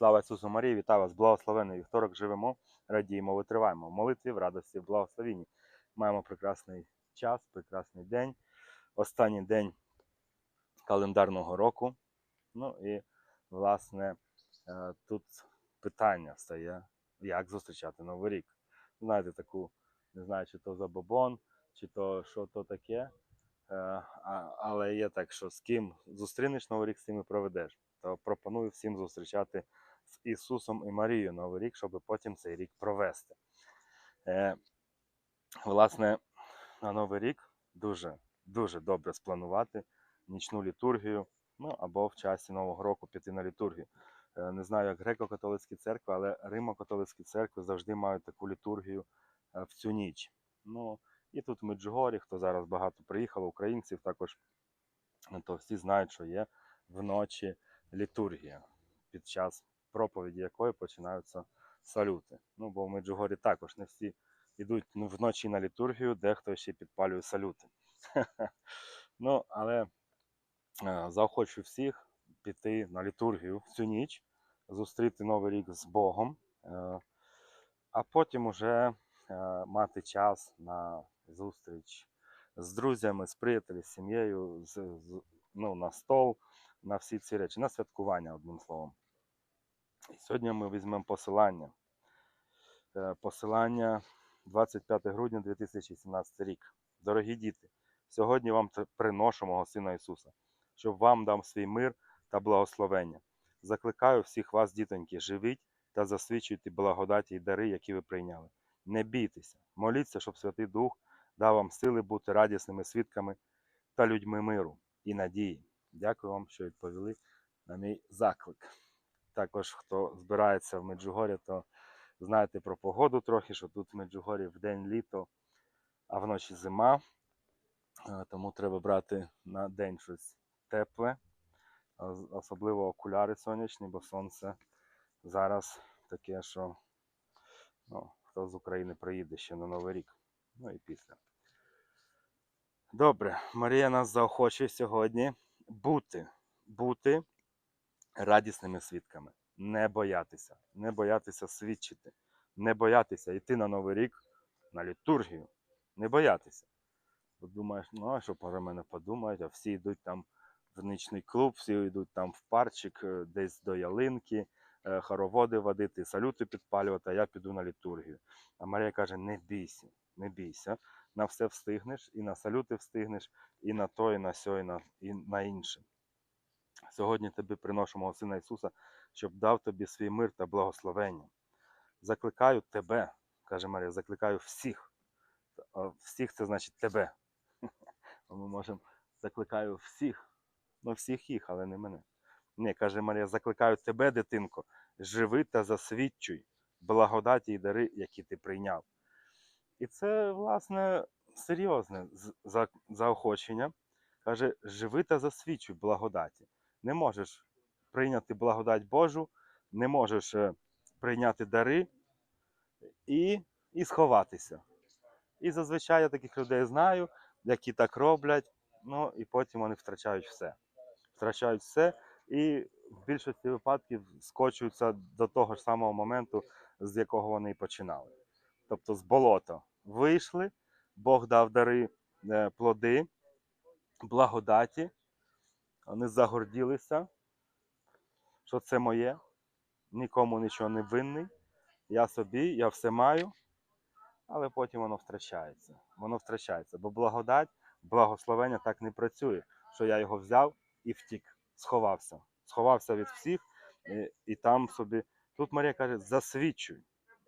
Слава Ісусу Марії, вітаю вас, благословений вівторок живемо, радіємо, витриваємо. В молитві, в радості, в благословенні. Маємо прекрасний час, прекрасний день, останній день календарного року. Ну і, власне, е, тут питання стає, як зустрічати Новий рік. Знаєте, таку, не знаю, чи то забобон, чи то що то таке. Е, Але є так, що з ким зустрінеш Новий рік, з тим і проведеш. То пропоную всім зустрічати з Ісусом і Марією Новий рік, щоб потім цей рік провести. Е, власне, на Новий рік дуже, дуже добре спланувати нічну літургію, ну або в часі Нового року піти на літургію. Е, не знаю, як греко-католицькі церкви, але Римо-католицькі церкви завжди мають таку літургію е, в цю ніч. Ну, і тут в Меджугорі, хто зараз багато приїхало, українців також, то всі знають, що є вночі літургія, під час проповіді якої починаються салюти. Ну, бо в Меджугорі також не всі йдуть ну, вночі на літургію, дехто ще підпалює салюти. ну, але е, заохочу всіх піти на літургію цю ніч, зустріти Новий рік з Богом, е, а потім уже е, мати час на зустріч з друзями, з приятелями, з сім'єю, з, з, ну, на стол, на всі ці речі, на святкування, одним словом. І сьогодні ми візьмемо посилання. Е, Посилання 25 грудня 2017 рік. Дорогі діти, сьогодні вам приношу мого Сина Ісуса, щоб вам дав свій мир та благословення. Закликаю всіх вас, дітоньки, живіть та засвідчуйте благодаті і дари, які ви прийняли. Не бійтеся, моліться, щоб Святий Дух дав вам сили бути радісними свідками та людьми миру і надії. Дякую вам, що відповіли на мій заклик. Також, хто збирається в Меджугорі, то знаєте про погоду трохи, що тут в Меджугорі в день літо, а вночі зима. Е, Тому треба брати на день щось тепле, особливо окуляри сонячні, бо сонце зараз таке, що ну, хто з України приїде ще на Новий рік. Ну і після. Добре, Марія нас заохочує сьогодні бути, бути радісними свідками. Не боятися, не боятися свідчити, не боятися йти на Новий рік на літургію. Не боятися. Бо думаєш, ну а що про мене подумають, а всі йдуть там в нічний клуб, всі йдуть там в парчик, е, десь до ялинки, е, хороводи водити, салюти підпалювати, а я піду на літургію. А Марія каже: не бійся, не бійся, на все встигнеш, і на салюти встигнеш, і на то, і на сьо, і на, і на інше. Сьогодні тобі приношу Сина Ісуса, щоб дав тобі свій мир та благословення. Закликаю тебе, каже Марія, закликаю всіх. Всіх це значить тебе. Ми можемо закликаю всіх, ну всіх їх, але не мене. Ні, каже Марія, закликаю тебе, дитинко, живи та засвідчуй благодаті і дари, які ти прийняв. І це, власне, серйозне заохочення. Каже, живи та засвідчуй благодаті. Не можеш прийняти благодать Божу, не можеш е, прийняти дари і, і сховатися. І зазвичай я таких людей знаю, які так роблять, ну і потім вони втрачають все. Втрачають все і в більшості випадків скочуються до того ж самого моменту, з якого вони і починали. Тобто з болота вийшли, Бог дав дари е, плоди, благодаті, вони загорділися, що це моє, нікому нічого не винний, я собі, я все маю, але потім воно втрачається. Воно втрачається, бо благодать, благословення так не працює, що я його взяв і втік, сховався. Сховався від всіх і, і там собі. Тут Марія каже: засвідчуй,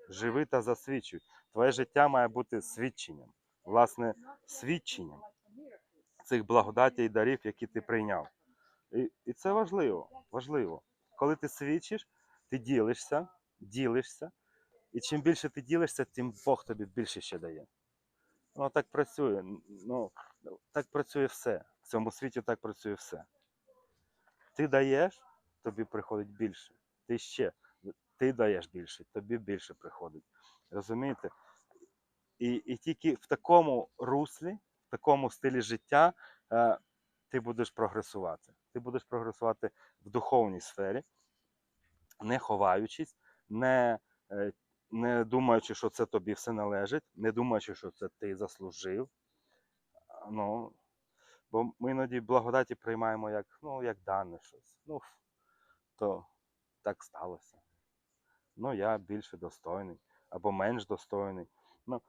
живи та засвідчуй. Твоє життя має бути свідченням, власне, свідченням цих благодатей і дарів, які ти прийняв. І, і це важливо, важливо. Коли ти свідчиш, ти ділишся, ділишся, і чим більше ти ділишся, тим Бог тобі більше ще дає. Ну, так працює. Ну, так працює все. В цьому світі так працює все. Ти даєш, тобі приходить більше. Ти ще, ти даєш більше, тобі більше приходить. Розумієте? І, і тільки в такому руслі, в такому стилі життя е, ти будеш прогресувати. Ти будеш прогресувати в духовній сфері. не ховаючись, не, е, не думаючи, що це тобі все належить, не думаючи, що це ти заслужив. Ну, бо ми іноді благодаті приймаємо як, ну, як дане щось. Ну, то так сталося. Ну, я більше достойний або менш достойний. Ну,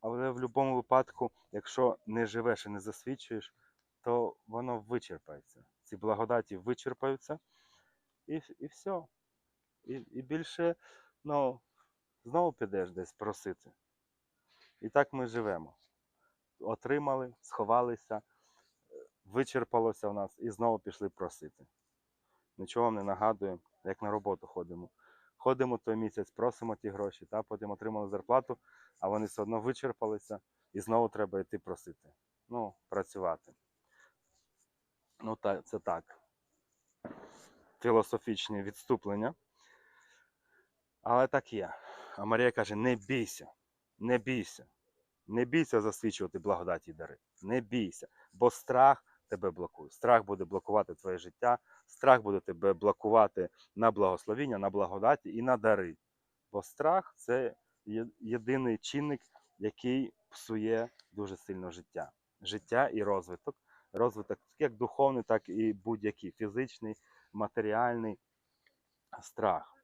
але в будь-якому випадку, якщо не живеш і не засвідчуєш, то воно вичерпається. Ці благодаті вичерпаються, і, і все. І, і більше ну, знову підеш десь просити. І так ми живемо. Отримали, сховалися, вичерпалося в нас і знову пішли просити. Нічого вам не нагадує, як на роботу ходимо. Ходимо той місяць, просимо ті гроші, та потім отримали зарплату, а вони все одно вичерпалися, і знову треба йти просити. Ну, працювати. Ну, та, це так. Філософічні відступлення. Але так є. А Марія каже: не бійся, не бійся. Не бійся засвідчувати благодаті дари. Не бійся, бо страх тебе блокує. Страх буде блокувати твоє життя, страх буде тебе блокувати на благословіння, на благодаті і на дари. Бо страх це єдиний чинник, який псує дуже сильно життя. Життя і розвиток. Розвиток як духовний, так і будь-який фізичний, матеріальний страх.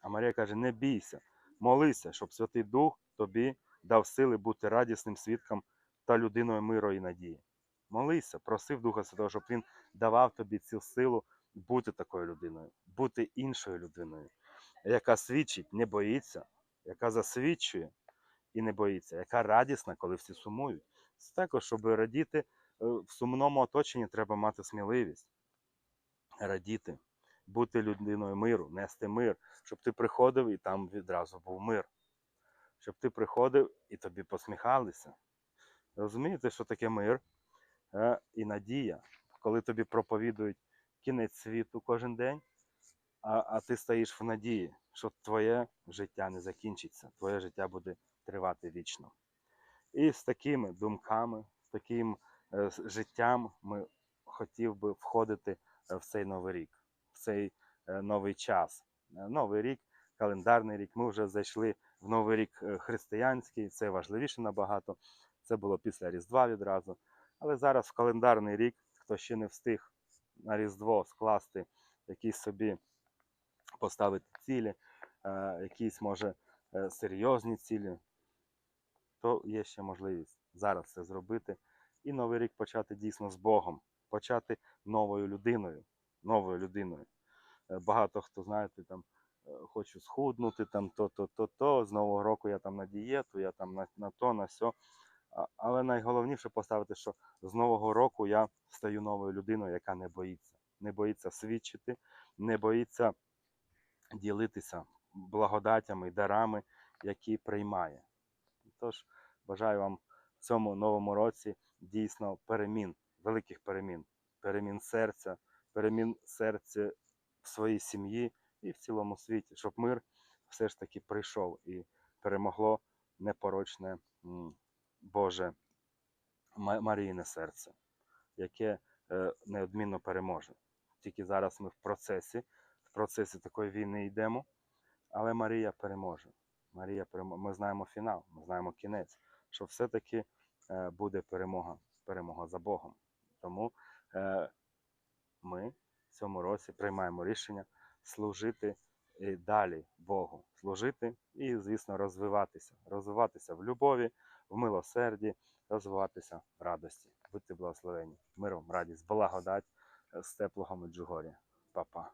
А Марія каже: не бійся, молися, щоб Святий Дух тобі дав сили бути радісним свідком та людиною миру і надії. Молися, проси в Духа Святого, щоб він давав тобі цю силу бути такою людиною, бути іншою людиною, яка свідчить, не боїться, яка засвідчує і не боїться, яка радісна, коли всі сумують. Це також, щоб радіти в сумному оточенні, треба мати сміливість, радіти, бути людиною миру, нести мир, щоб ти приходив і там відразу був мир. Щоб ти приходив і тобі посміхалися. Розумієте, що таке мир е, і надія, коли тобі проповідують кінець світу кожен день, а, а ти стоїш в надії, що твоє життя не закінчиться, твоє життя буде тривати вічно. І з такими думками, з таким е, з життям ми хотів би входити е, в цей новий рік, в цей е, новий час. Е, Новий рік, календарний рік. Ми вже зайшли в новий рік е, християнський, це важливіше набагато. Це було після Різдва відразу. Але зараз в календарний рік, хто ще не встиг на Різдво скласти якісь собі поставити цілі, е, якісь може е, серйозні цілі, то є ще можливість зараз це зробити. І новий рік почати дійсно з Богом, почати новою людиною. Новою людиною. Е, Багато хто, знаєте, там е, хочу схуднути, там то, то, то, то. З Нового року я там на дієту, я там на, на то, на сьо. Але найголовніше поставити, що з Нового року я стаю новою людиною, яка не боїться. Не боїться свідчити, не боїться ділитися благодатями дарами, які приймає. Тож бажаю вам в цьому новому році дійсно перемін, великих перемін, перемін серця, перемін серця в своїй сім'ї і в цілому світі, щоб мир все ж таки прийшов і перемогло непорочне Боже Ма- Маріїне серце, яке е, неодмінно переможе. Тільки зараз ми в процесі, в процесі такої війни йдемо, але Марія переможе. Марія. Ми знаємо фінал, ми знаємо кінець, що все-таки буде перемога, перемога за Богом. Тому е, ми в цьому році приймаємо рішення служити і далі Богу, служити і, звісно, розвиватися, розвиватися в любові, в милосерді, розвиватися в радості. Будьте благословені. Миром, радість, благодать е, з теплого Меджугор'я. Па-па.